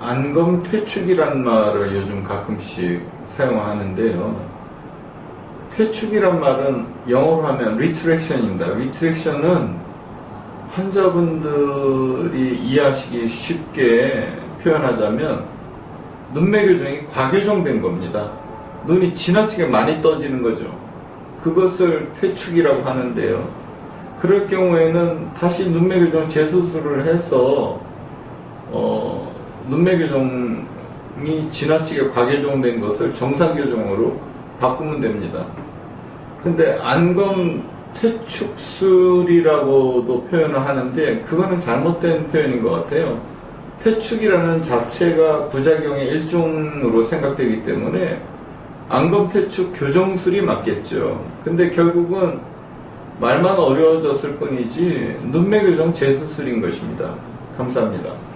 안검 퇴축이란 말을 요즘 가끔씩 사용하는데요. 퇴축이란 말은 영어로 하면 리트렉션입니다. 리트렉션은 환자분들이 이해하시기 쉽게 표현하자면 눈매 교정이 과교정된 겁니다. 눈이 지나치게 많이 떠지는 거죠. 그것을 퇴축이라고 하는데요. 그럴 경우에는 다시 눈매 교정 재수술을 해서 어, 눈매 교정이 지나치게 과교정된 것을 정상 교정으로 바꾸면 됩니다. 근데 안검 퇴축술이라고도 표현을 하는데 그거는 잘못된 표현인 것 같아요. 퇴축이라는 자체가 부작용의 일종으로 생각되기 때문에 안검 퇴축 교정술이 맞겠죠. 근데 결국은 말만 어려워졌을 뿐이지 눈매 교정 재수술인 것입니다. 감사합니다.